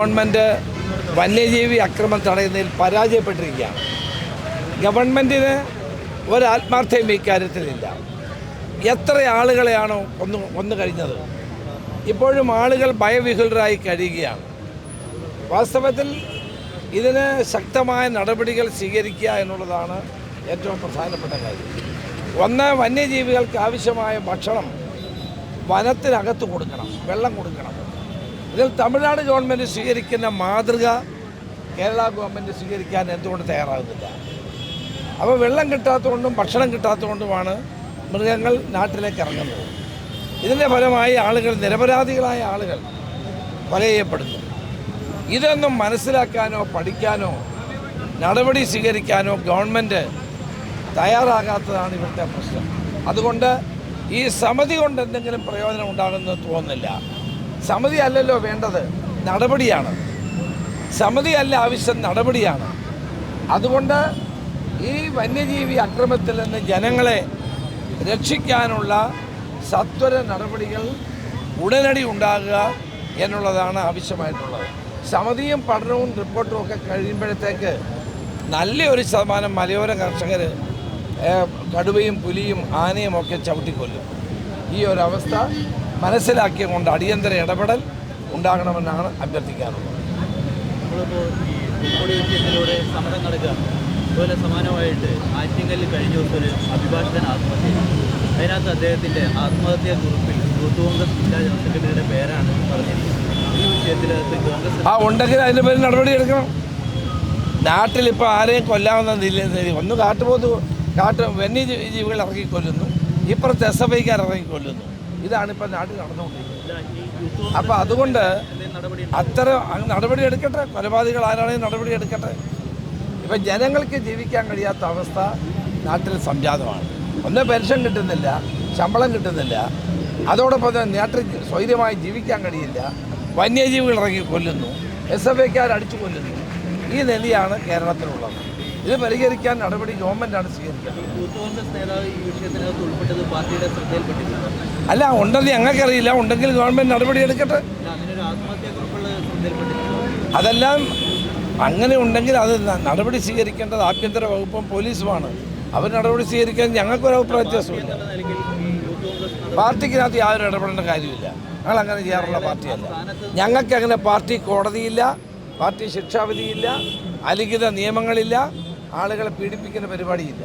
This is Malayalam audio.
ഗവൺമെന്റ് വന്യജീവി അക്രമം തടയുന്നതിൽ പരാജയപ്പെട്ടിരിക്കുകയാണ്. ഗവൺമെന്റിന് ഒരാത്മാർത്ഥയും ഇക്കാര്യത്തിലില്ല എത്ര ആളുകളെയാണോ ഒന്ന് ഒന്ന് കഴിഞ്ഞത്? ഇപ്പോഴും ആളുകൾ ഭയവിഹുലരായി കഴിയുകയാണ്. വാസ്തവത്തിൽ ഇതിന് ശക്തമായ നടപടികൾ സ്വീകരിക്കുക എന്നുള്ളതാണ് ഏറ്റവും പ്രധാനപ്പെട്ട കാര്യം. ഒന്ന് വന്യജീവികൾക്ക് ആവശ്യമായ ഭക്ഷണം വനത്തിനകത്ത് കൊടുക്കണം വെള്ളം കൊടുക്കണം. ഇതിൽ തമിഴ്നാട് ഗവൺമെന്റ് സ്വീകരിക്കുന്ന മാതൃക കേരള ഗവൺമെന്റ് സ്വീകരിക്കാൻ എന്തുകൊണ്ട് തയ്യാറാകുന്നില്ല? അപ്പോൾ വെള്ളം കിട്ടാത്തതുകൊണ്ടും ഭക്ഷണം കിട്ടാത്തതുകൊണ്ടുമാണ് മൃഗങ്ങൾ നാട്ടിലേക്ക് ഇറങ്ങുന്നത്. ഇതിന്റെ ഫലമായി ആളുകൾ നിരപരാധികളായ ആളുകൾ കൊല ഇതൊന്നും മനസ്സിലാക്കാനോ പഠിക്കാനോ നടപടി സ്വീകരിക്കാനോ ഗവൺമെന്റ് തയ്യാറാകാത്തതാണ് ഇവിടുത്തെ പ്രശ്നം. അതുകൊണ്ട് ഈ സമിതി കൊണ്ട് എന്തെങ്കിലും പ്രയോജനം ഉണ്ടാകുമെന്ന് തോന്നുന്നില്ല. സമിതി അല്ലല്ലോ വേണ്ടത്. നടപടിയാണ്. സമിതി അല്ല ആവശ്യം നടപടിയാണ്. അതുകൊണ്ട് ഈ വന്യജീവി അക്രമത്തിൽ നിന്ന് ജനങ്ങളെ രക്ഷിക്കാനുള്ള സത്വര നടപടികൾ ഉടനടി ഉണ്ടാകുക എന്നുള്ളതാണ് ആവശ്യമായിട്ടുള്ളത്. സമിതിയും പഠനവും റിപ്പോർട്ടും ഒക്കെ കഴിയുമ്പോഴത്തേക്ക് നല്ലൊരു ശതമാനം മലയോര കർഷകർ കടുവയും പുലിയും ആനയും ഒക്കെ ചവിട്ടിക്കൊല്ലും. ഈ ഒരവസ്ഥ മനസ്സിലാക്കിയതുകൊണ്ട് അടിയന്തര ഇടപെടൽ ഉണ്ടാകണമെന്നാണ് അഭ്യർത്ഥിക്കാറുള്ളത്. നമ്മളിപ്പോൾ ഈ ഉൾക്കൊടി വിഷയത്തിലൂടെ സമരം നടക്കുകയാണ് അതുപോലെ സമാനമായിട്ട് ആറ്റിങ്ങലിൽ കഴിഞ്ഞ ദിവസം ഒരു അഭിഭാഷകൻ ആത്മഹത്യ ചെയ്തു. അതിനകത്ത് അദ്ദേഹത്തിന്റെ ആത്മഹത്യാ കുറിപ്പിൽ യൂത്ത് കോൺഗ്രസ് ജില്ലാ ജനറൽ സെക്രട്ടറിയുടെ പേരാണ് പറഞ്ഞിരിക്കുന്നത്. ഈ കോൺഗ്രസ് ആ ഉണ്ടെങ്കിൽ അതിന്റെ പേരിൽ നടപടി എടുക്കണം. നാട്ടിലിപ്പോൾ ആരെയും കൊല്ലാവുന്ന ഒന്ന് കാട്ടുപോത്ത് കാട്ട് വന്യജീവികൾ ഇറങ്ങി കൊല്ലുന്നു ഇപ്പുറത്ത് എസ് എഫ് ഐക്കാർ ഇറങ്ങി കൊല്ലുന്നു ഇതാണ് ഇപ്പോൾ നാട്ടിൽ നടന്നുകൊണ്ടിരിക്കുന്നത്. അപ്പോൾ അതുകൊണ്ട് അത്തരം നടപടി എടുക്കട്ടെ കൊലപാതകൾ ആരാണെങ്കിലും നടപടി എടുക്കട്ടെ. ഇപ്പം ജനങ്ങൾക്ക് ജീവിക്കാൻ കഴിയാത്ത അവസ്ഥ നാട്ടിൽ സംജാതമാണ്. ഒന്ന് പെൻഷൻ കിട്ടുന്നില്ല ശമ്പളം കിട്ടുന്നില്ല. അതോടൊപ്പം തന്നെ നാട്ടിൽ സ്വൈര്യമായി ജീവിക്കാൻ കഴിയില്ല. വന്യജീവികൾ ഇറങ്ങി കൊല്ലുന്നു എസ് എഫ് ഐക്കാർ അടിച്ചു കൊല്ലുന്നു. ഈ നിലയാണ് കേരളത്തിലുള്ളത്. ഇത് പരിഹരിക്കാൻ നടപടി ഗവൺമെന്റാണ് സ്വീകരിക്കുന്നത് അല്ല ഉണ്ടെന്ന് ഞങ്ങൾക്കറിയില്ല. ഉണ്ടെങ്കിൽ ഗവൺമെന്റ് നടപടി എടുക്കട്ടെ. അതെല്ലാം അങ്ങനെ ഉണ്ടെങ്കിൽ അത് നടപടി സ്വീകരിക്കേണ്ടത് ആഭ്യന്തര വകുപ്പും പോലീസുമാണ്. അവർ നടപടി സ്വീകരിക്കാൻ ഞങ്ങൾക്കൊരു അഭിപ്രായ വ്യത്യാസമില്ല പാർട്ടിക്കിനകത്ത് യാതൊരു ഇടപെടേണ്ട കാര്യമില്ല. ഞങ്ങൾ അങ്ങനെ ചെയ്യാറുള്ള പാർട്ടിയല്ല. ഞങ്ങൾക്ക് അങ്ങനെ പാർട്ടി കോടതിയില്ല പാർട്ടി ശിക്ഷാവിധിയില്ല അലിഖിത നിയമങ്ങളില്ല ആളുകളെ പീഡിപ്പിക്കുന്ന പരിപാടിയില്ല.